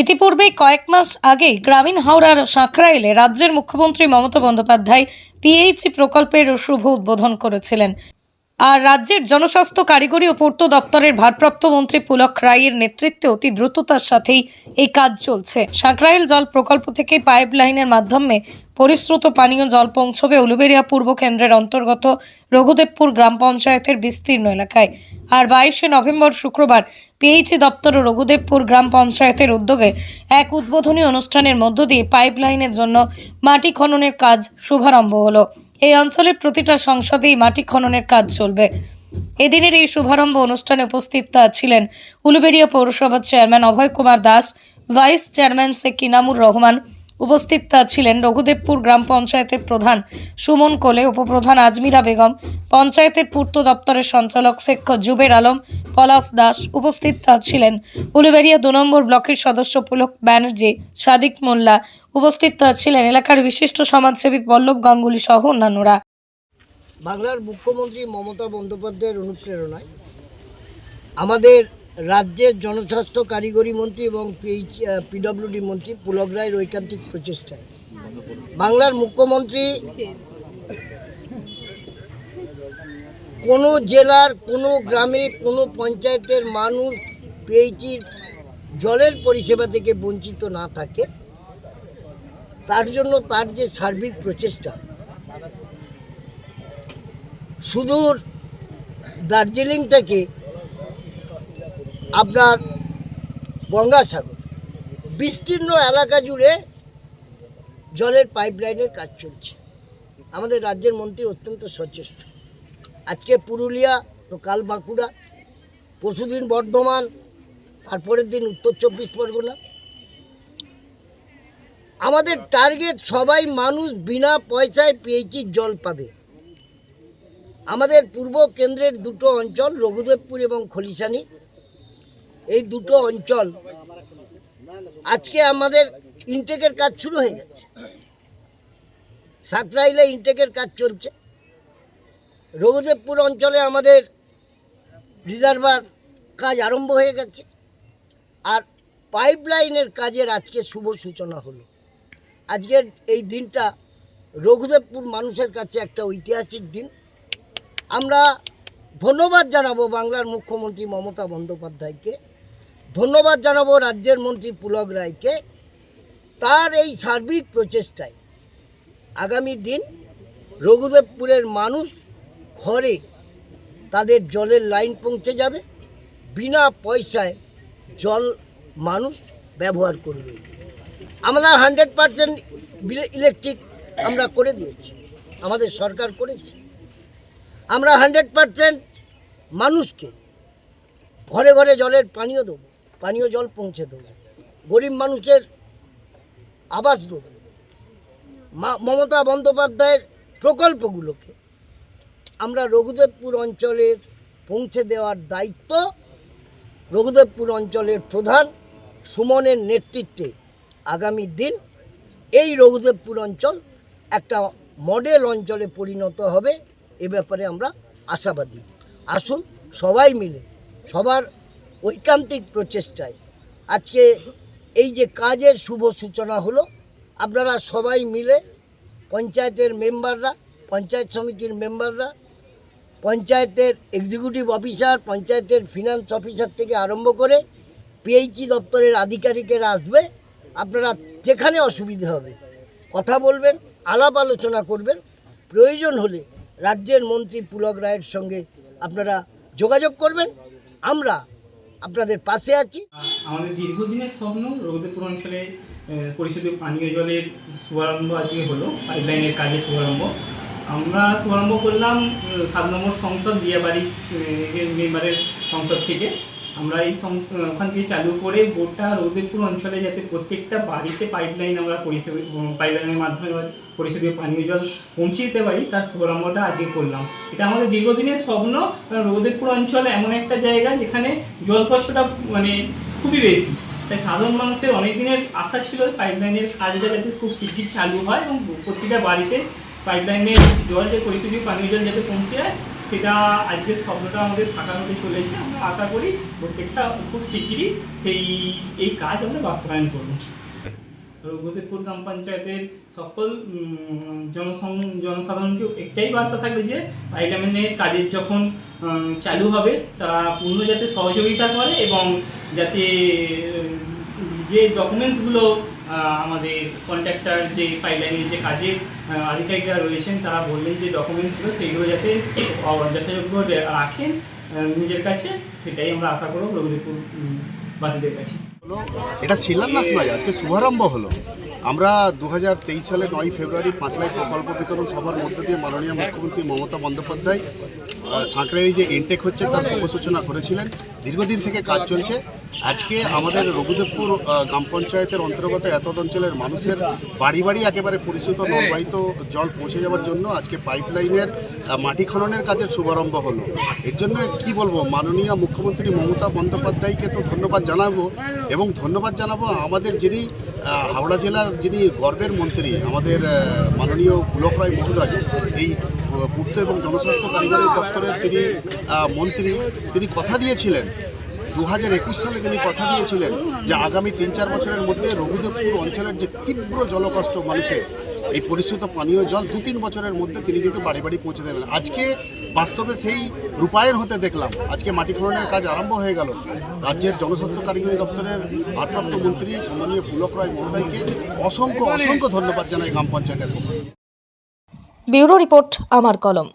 ইতিপূর্বে কয়েক মাস আগেই গ্রামীণ হাওড়ার সাঁকরাইলে রাজ্যের মুখ্যমন্ত্রী মমতা বন্দ্যোপাধ্যায় পিএইচি প্রকল্পের শুভ উদ্বোধন করেছিলেন। আর রাজ্যের জনস্বাস্থ্য কারিগরি ও পূর্ত দপ্তরের ভারপ্রাপ্ত মন্ত্রী পুলক রায়ের নেতৃত্বে অতি দ্রুততার সাথেই এই কাজ চলছে। সাঁকরাইল জল প্রকল্প থেকে পাইপ লাইনের মাধ্যমে পরিশ্রুত পানীয় জল পৌঁছবে উলুবেরিয়া পূর্ব কেন্দ্রের অন্তর্গত রঘুদেবপুর গ্রাম পঞ্চায়েতের বিস্তীর্ণ এলাকায়। আর বাইশে নভেম্বর শুক্রবার পিএইচি দপ্তর ও রঘুদেবপুর গ্রাম পঞ্চায়েতের উদ্যোগে এক উদ্বোধনী অনুষ্ঠানের মধ্য দিয়ে পাইপ লাইনের জন্য মাটি খননের কাজ শুভারম্ভ হলো। এই অঞ্চলের প্রতিটা সংসদেই মাটি খননের কাজ চলবে। এদিনের এই শুভারম্ভ অনুষ্ঠানে উপস্থিত ছিলেন উলুবেড়িয়া পৌরসভার chairman Abhay Kumar Das, vice chairman Sheikh Kinamur Rahman উপস্থিত ছিলেন রঘুদেবপুর গ্রাম পঞ্চায়েতের প্রধান সুমন কোলে, উপপ্রধান আজমিরা বেগম, পঞ্চায়েতের পূর্ত দপ্তরের সঞ্চালক শেখ জুবের আলম, পলাশ দাস উপস্থিত ছিলেন। উলুবেরিয়া দু নম্বর ব্লকের সদস্য পুলক ব্যানার্জি সাদিক মোল্লা উপস্থিত ছিলেন এলাকার বিশিষ্ট সমাজসেবী পল্লব গাঙ্গুলি সহ অন্যান্যরা। বাংলার মুখ্যমন্ত্রী মমতা বন্দ্যোপাধ্যায়ের অনুপ্রেরণায় আমাদের রাজ্যের জনস্বাস্থ্য কারিগরি মন্ত্রী এবং পিএইচ পিডব্লিউডি মন্ত্রী পুলক রায়ের ঐকান্তিক প্রচেষ্টায়। বাংলার মুখ্যমন্ত্রী কোনো জেলার, কোনো গ্রামে, কোনো পঞ্চায়েতের মানুষ পিএইচির জলের পরিষেবা থেকে বঞ্চিত না থাকে, তার জন্য তার যে সার্বিক প্রচেষ্টা, সুদূর দার্জিলিং থেকে আপনার গঙ্গাসাগর। বিস্তীর্ণ এলাকা জুড়ে জলের পাইপলাইনের কাজ চলছে। আমাদের রাজ্যের মন্ত্রী অত্যন্ত সচেষ্ট। আজকে পুরুলিয়া তো কাল বাঁকুড়া পরশুদিন বর্ধমান, তারপরের দিন উত্তর চব্বিশ পরগনা। আমাদের টার্গেট সবাই মানুষ বিনা পয়সায় পিএইচির জল পাবে। আমাদের পূর্ব কেন্দ্রের দুটো অঞ্চল, রঘুদেবপুর এবং খলিশানি। এই দুটো অঞ্চল আজকে আমাদের ইনটেকের কাজ শুরু হয়ে গেছে। সাকরাইলে ইনটেকের কাজ চলছে। রঘুদেবপুর অঞ্চলে আমাদের রিজার্ভার কাজ আরম্ভ হয়ে গেছে। আর পাইপলাইনের কাজের আজকে শুভ সূচনা হলো। আজকের এই দিনটা রঘুদেবপুর মানুষের কাছে একটা ঐতিহাসিক দিন। আমরা ধন্যবাদ জানাব বাংলার মুখ্যমন্ত্রী মমতা বন্দ্যোপাধ্যায়কে। ধন্যবাদ জানাব রাজ্যের মন্ত্রী পুলক রায়কে তার এই সার্বিক প্রচেষ্টায়। আগামী দিন রঘুদেবপুরের মানুষ ঘরে তাদের জলের লাইন পৌঁছে যাবে, বিনা পয়সায় জল মানুষ ব্যবহার করবে। আমরা হান্ড্রেড পারসেন্ট ইলেকট্রিক আমরা করে দিয়েছি, আমাদের সরকার করেছে। আমরা হান্ড্রেড পারসেন্ট মানুষকে ঘরে ঘরে জলের পানীয় দেবো। পানীয় জল পৌঁছে দেবো। গরিব মানুষের আবাস দেবো। মমতা বন্দ্যোপাধ্যায়ের প্রকল্পগুলোকে আমরা রঘুদেবপুর অঞ্চলের পৌঁছে দেওয়ার দায়িত্ব রঘুদেবপুর অঞ্চলের প্রধান সুমনের নেতৃত্বে আগামী দিন এই রঘুদেবপুর অঞ্চল একটা মডেল অঞ্চলে পরিণত হবে। এ ব্যাপারে আমরা আশাবাদী। আসুন সবাই মিলে সবার ঐকান্তিক প্রচেষ্টায়। আজকে এই যে কাজের শুভ সূচনা হলো, আপনারা সবাই মিলে পঞ্চায়েতের মেম্বাররা, পঞ্চায়েত সমিতির মেম্বাররা, পঞ্চায়েতের এক্সিকিউটিভ অফিসার পঞ্চায়েতের ফিনান্স অফিসার থেকে আরম্ভ করে পিএইচি দপ্তরের আধিকারিকেরা আসবে। আপনারা যেখানে অসুবিধে হবে, কথা বলবেন, আলাপ আলোচনা করবেন। প্রয়োজন হলে রাজ্যের মন্ত্রী পুলক রায়ের সঙ্গে আপনারা যোগাযোগ করবেন। আমরা আপনাদের পাশে আছি। আমাদের দীর্ঘদিনের স্বপ্ন রঘুদেবপুর অঞ্চলে পরিশোধিত পানীয় জলের শুভারম্ভ আজকে হলো, পাইপলাইনের কাজের শুভারম্ভ। আমরা শুভারম্ভ করলাম সাত নম্বর সংসদ বিয়াবাড়ি মেম্বারের সংসদ থেকে। আমরা এই ওখান থেকে চালু করে গোটা রঘুদেবপুর অঞ্চলে যাতে প্রত্যেকটা বাড়িতে পাইপলাইন আমরা পরিষেবা পাইপলাইনের মাধ্যমে পরিশোধিত পানীয় জল পৌঁছে দিতে পারি, তার শুভারম্ভটা আজকে করলাম। এটা আমাদের দীর্ঘদিনের স্বপ্ন, কারণ রঘুদেবপুর অঞ্চল এমন একটা জায়গা যেখানে জল কষ্টটা মানে খুবই বেশি। তাই সাধারণ মানুষের অনেক দিনের আশা ছিল পাইপলাইনের কাজটা যাতে খুব শিগগির চালু হয় এবং প্রতিটা বাড়িতে পাইপলাইনের জল যে পরিস্থিতি পানীয় জল যাতে পৌঁছে যায় সেটা আজকের স্বপ্নটা আমাদের সাকার হতে চলেছে। আমরা আশা করি প্রত্যেকটা খুব শিগগিরই সেই, এই কাজ আমরা বাস্তবায়ন করব। রঘুদেবপুর গ্রাম পঞ্চায়েতের সকল জনসং, জনসাধারণকে একটাই বার্তা থাকবে যে পাইলামেন্টের কাজের যখন চালু হবে, তারা পূর্ণ যাতে সহযোগিতা করে এবং যাতে যে ডকুমেন্টসগুলো আমাদের কন্ট্রাক্টর যে পাইপলাইনের যে কাজের আধিকারিকরা রয়েছেন, তারা বললেন যে ডকুমেন্টসগুলো সেইগুলো যাতে যথাযোগ্য রাখেন নিজের কাছে, সেটাই আমরা আশা করব রঘুদেবপুর বাসীদের কাছে। এটা শিলান্যাস নয়, আজকে শুভারম্ভ হলো। আমরা দু হাজার তেইশ সালে নয় ফেব্রুয়ারি পাঁচ লাখ প্রকল্প বিতরণ সভার মধ্য দিয়ে মাননীয় মুখ্যমন্ত্রী মমতা বন্দ্যোপাধ্যায় সাঁকড়ায় যে ইনটেক হচ্ছে, তার শুভ সূচনা করেছিলেন। দীর্ঘদিন থেকে কাজ চলছে। আজকে আমাদের রঘুদেবপুর গ্রাম পঞ্চায়েতের অন্তর্গত এতদ অঞ্চলের মানুষের বাড়ি বাড়ি একেবারে পরিশ্রুত নলবাহিত জল পৌঁছে যাওয়ার জন্য আজকে পাইপলাইনের মাটি খননের কাজের শুভারম্ভ হলো। এর জন্য কি বলব, মাননীয় মুখ্যমন্ত্রী মমতা বন্দ্যোপাধ্যায়কে তো ধন্যবাদ জানাব এবং ধন্যবাদ জানাব আমাদের যিনি হাওড়া জেলার যিনি গর্বের মন্ত্রী, আমাদের মাননীয় পুলক রায় মহোদয়, এই পূর্ত এবং জনস্বাস্থ্য কারিগরি দপ্তরের তিনি মন্ত্রী, তিনি কথা দিয়েছিলেন। দু হাজার একুশ সালে তিনি কথা দিয়েছিলেন যে আগামী তিন চার বছরের মধ্যে রঘুদেবপুর অঞ্চলের যে তীব্র জলকষ্ট মানুষের, এই পরিশ্রুত পানীয় জল দু তিন বছরের মধ্যে তিনি কিন্তু বাড়ি বাড়ি পৌঁছে দেবেন। আজকে বাস্তবে সেই রূপায়ণ হতে দেখলাম। আজকে মাটি খননের কাজ আরম্ভ হয়ে গেল। রাজ্যের জনস্বাস্থ্য কারিগরি দপ্তরের ভারপ্রাপ্ত মন্ত্রী সম্মানীয় পুলক রায় মহোদয়কে অসংখ্য অসংখ্য ধন্যবাদ জানাই গ্রাম পঞ্চায়েতের পক্ষ। ব্যুরো রিপোর্ট, আমার কলম।